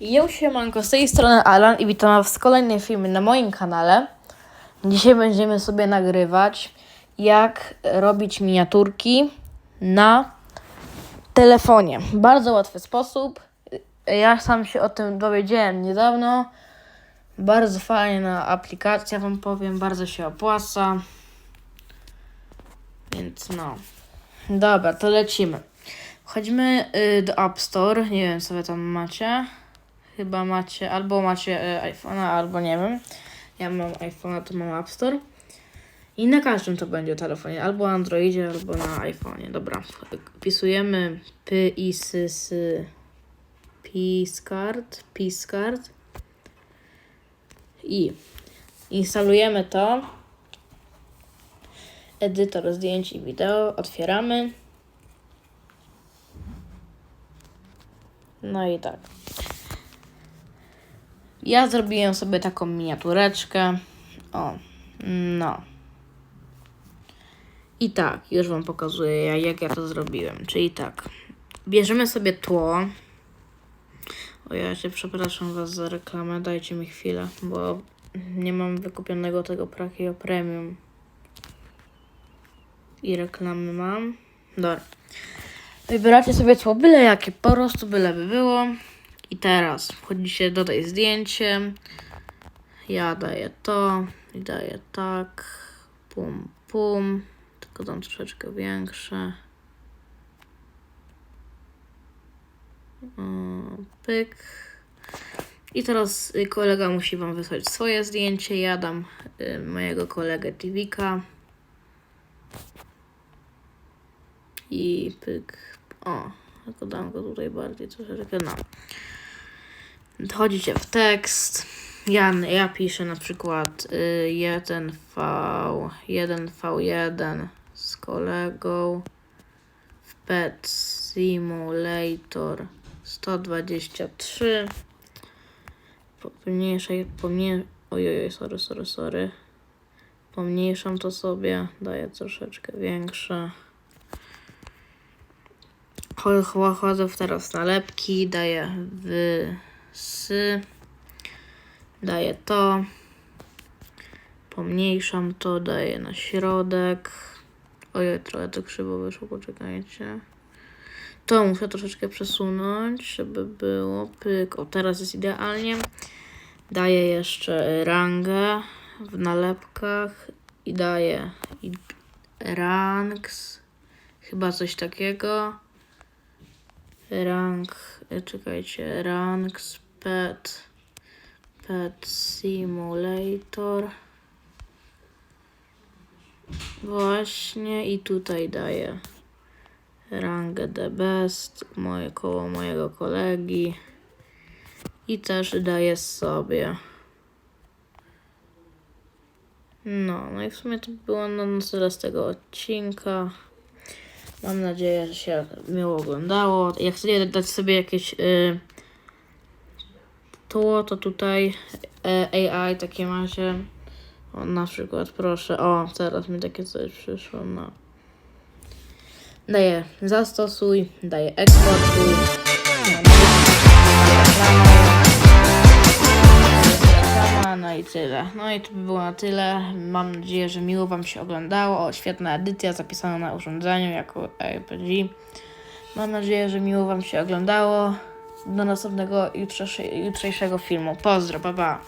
Jo, siemanko, z tej strony Alan i witam was w kolejnym filmie na moim kanale. Dzisiaj będziemy sobie nagrywać, jak robić miniaturki na telefonie. Bardzo łatwy sposób. Ja sam się o tym dowiedziałem niedawno. Bardzo fajna aplikacja, wam powiem, bardzo się opłaca. Więc no. Dobra, to lecimy. Wchodzimy y, do App Store. Nie wiem, co wy tam macie. Chyba macie, albo macie y, iPhone'a, albo nie wiem. Ja mam iPhone'a, to mam App Store. I na każdym to będzie telefonie, albo na Androidzie, albo na iPhone'ie. Dobra, wpisujemy p Piscard, Piscard i instalujemy to. Edytor zdjęć i wideo, otwieramy. No i tak. Ja zrobiłem sobie taką miniatureczkę. O, no. I tak, już Wam pokazuję, ja- jak ja to zrobiłem. Czyli tak, bierzemy sobie tło. O, ja się przepraszam Was za reklamę, dajcie mi chwilę, bo nie mam wykupionego tego Prakio Premium. I reklamy mam. Dobra. Wybieracie sobie tło byle jakie, po prostu byle by było. I teraz wchodzicie, dodaj zdjęcie. Ja daję to i daję tak. Pum, pum. Tylko dam troszeczkę większe. Pyk. I teraz y, kolega musi Wam wysłać swoje zdjęcie. Ja dam y, mojego kolegę Tivika. I pyk. O, tylko dam go tutaj bardziej troszeczkę. No. Wchodzicie w tekst. Ja, ja piszę na przykład y, 1V, 1V1 z kolegą w Pet Simulator 123. Pomniejszaj, pomnie... Ojoj, sorry, sorry, sorry. Pomniejszam to sobie, daję troszeczkę większe. Cho- cho- Chodzę w teraz nalepki, daję w s, daję to, pomniejszam to, daję na środek. Ojej, trochę to krzywo wyszło, poczekajcie. To muszę troszeczkę przesunąć, żeby było pyk. O, teraz jest idealnie. Daję jeszcze rangę w nalepkach i daję ranks, chyba coś takiego. Rank, e, czekajcie, ranks pet, pet simulator. Właśnie i tutaj daję rangę the best, moje koło mojego kolegi i też daję sobie. No, no i w sumie to było na tyle z tego odcinka. Mam nadzieję, że się miło oglądało. Jak chcecie dać sobie jakieś y, tło, to tutaj e, AI takie macie. O, na przykład, proszę. O, teraz mi takie coś przyszło. No. Daję zastosuj, daję eksportuj. No i tyle. No i to by było na tyle. Mam nadzieję, że miło Wam się oglądało. O, świetna edycja zapisana na urządzeniu jako AirPG. Mam nadzieję, że miło Wam się oglądało. Do następnego jutrzejsze- jutrzejszego filmu. Pozdro, pa pa.